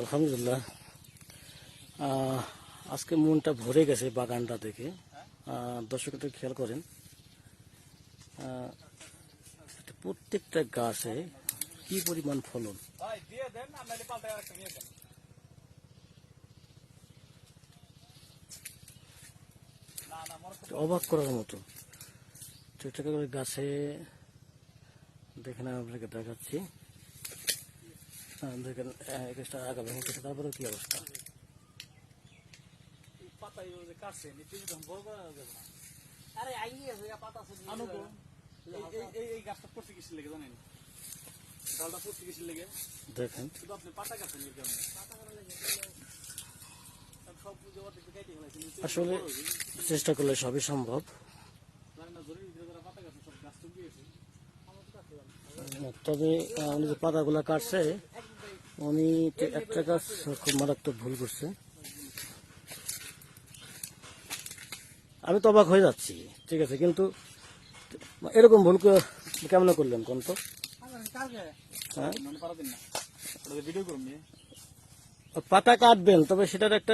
আলহামদুলিল্লাহ। আজকে মনটা ভরে গেছে বাগানটা দেখে। দর্শক একটু খেয়াল করেন। প্রত্যেকটা গাছে কি পরিমাণ ফলন? না না অবাক করার মতো। গাছে দেখেন আমি আপনাকে দেখাচ্ছি। দেখেন তারপরে কি অবস্থা? কাটছে বড় করা যাবে না। আরে আইয়ে পাতা এই- এই- এই এই গাছটা পড়তে লেগে জানেন? ডালটা পড়তে লেগে? দেখেন। শুধু আপনি পাতা এর কারণে। কেটে আসলে চেষ্টা করলে সবই সম্ভব। জানি না জরির ভিতরে যারা পাতা গাছে সব গাছ তো গিয়েছে তবে আহ, উনি কাটছে উনি একটা গাছ খুব মারাত্মক ভুল করছে। আমি তো অবাক হয়ে যাচ্ছি ঠিক আছে কিন্তু এরকম ভুল কেমন করলেন কোন তো হ্যাঁ মানে নিয়ে পাতা কাটবেন তবে সেটার একটা